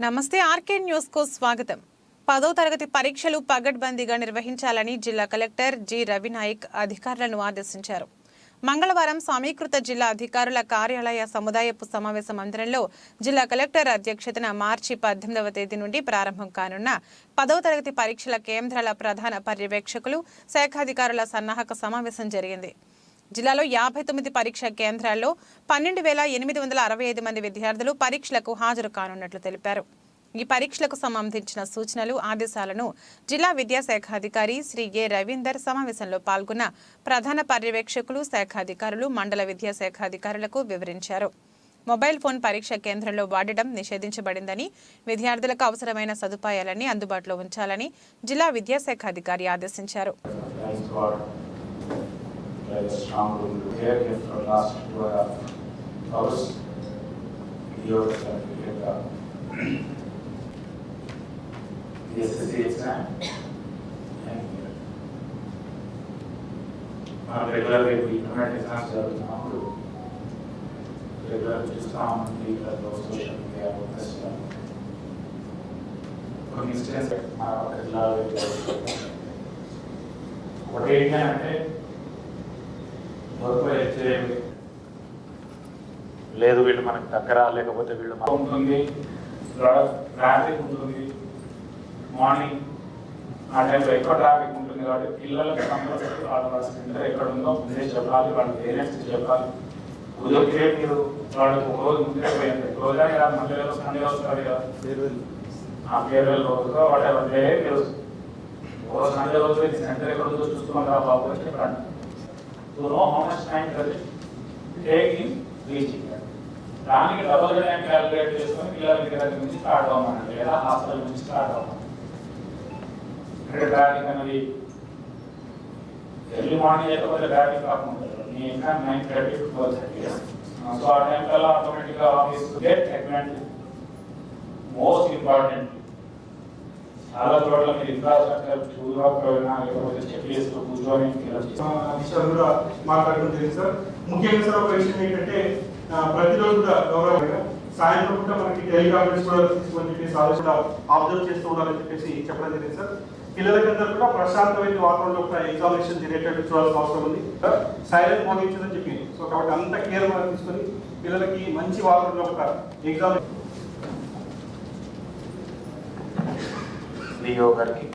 నమస్తే ఆర్కే న్యూస్కు స్వాగతం. పదో తరగతి పరీక్షలు పగడ్బందీగా నిర్వహించాలని జిల్లా కలెక్టర్ జి. రవినాయక్ అధికారులను ఆదేశించారు. మంగళవారం సమీకృత జిల్లా అధికారుల కార్యాలయ సముదాయపు సమావేశ మందిరంలో జిల్లా కలెక్టర్ అధ్యక్షతన మార్చి పద్దెనిమిదవ తేదీ నుండి ప్రారంభం కానున్న పదవ తరగతి పరీక్షల కేంద్రాల ప్రధాన పర్యవేక్షకులు శాఖాధికారుల సన్నాహక సమావేశం జరిగింది. జిల్లాలో యాభై తొమ్మిది పరీక్షా కేంద్రాల్లో పన్నెండు వేల ఎనిమిది వందల అరవై ఐదు మంది విద్యార్థులు పరీక్షలకు హాజరు కానున్నట్లు తెలిపారు. ఈ పరీక్షలకు సంబంధించిన సూచనలు ఆదేశాలను జిల్లా విద్యాశాఖ అధికారి శ్రీ ఏ రవీందర్ సమావేశంలో పాల్గొన్న ప్రధాన పర్యవేక్షకులు శాఖాధికారులు మండల విద్యాశాఖ అధికారులకు వివరించారు. మొబైల్ ఫోన్ పరీక్ష కేంద్రంలో వాడడం నిషేధించబడిందని విద్యార్థులకు అవసరమైన సదుపాయాలన్నీ అందుబాటులో ఉంచాలని జిల్లా విద్యాశాఖ అధికారి ఆదేశించారు. that's found in the rare gift of last two and a half hours. Videos that we get up. The SSC exam. And on regular we implement exams that we now do. Regular discount, we have those social media as well. For instance, regular what area అంటే చేయండి లేదు వీళ్ళు మనకు దగ్గర లేకపోతే వీళ్ళు ఉంటుంది. Traffic ఉంటుంది. మార్నింగ్ ఆ టైంలో ఎక్కువ ట్రాఫిక్ ఉంటుంది కాబట్టి పిల్లలకు కంపల్సరీ వాళ్ళ సెంటర్ ఎక్కడ ఉందో ముందే చెప్పాలి వాళ్ళ పేరెంట్స్కి చెప్పాలి. కుదిరితే మీరు వాళ్ళకి ఒక రోజు ముందే పోయింది రోజా కదా మళ్ళీ సండే వస్తారు కదా ఆ ఫేర్వెల్ రోజుగా వాట్ మీరు ఓ సండే రోజు సెంటర్ ఎక్కడ ఉందో చూసుకున్నాం రా బాబు అని చెప్పండి so no how much time does it take in reaching దానికి డబుల్ టైం క్యాలిక్యులేట్ చేసుకొని పిల్లల దగ్గర నుంచి స్టార్ట్ అవ్వమనండి లేదా హాస్టల్ నుంచి స్టార్ట్ అవ్వమని అంటే ట్రాఫిక్ అనేది ఎర్లీ మార్నింగ్ లేకపోతే ట్రాఫిక్ కాకుండా మీ exam nine thirty to twelve thirty so ఆ టైం కల్లా ఆటోమేటిక్గా office get advantage most important చాలా చోట్ల మీరు ఇన్ఫ్రాస్ట్రక్చర్ చూడకపోయినా లేకపోతే చెక్ చేస్తూ కూర్చొని ఇలా చేస్తూ విషయాలు కూడా మాట్లాడడం జరిగింది సార్. ముఖ్యంగా సార్ ఒక విషయం ఏంటంటే ప్రతిరోజు కూడా గౌరవంగా సాయంత్రం కూడా మనకి టెలికాన్ఫరెన్స్ కూడా తీసుకొని చెప్పేసి ఆలోచన అబ్జర్వ్ చేస్తూ ఉండాలని చెప్పేసి చెప్పడం జరిగింది సార్. పిల్లలకందరూ కూడా ప్రశాంతమైన వాతావరణంలో ఒక ఎగ్జామినేషన్ జరిగేటట్టు చూడాల్సిన అవసరం ఉంది సైలెంట్ మోడ్ ఇచ్చిందని చెప్పింది సో కాబట్టి అంత కేర్ మనం తీసుకొని పిల్లలకి మంచి వాతావరణంలో ఒక ఎగ్జామ్ río Garquí.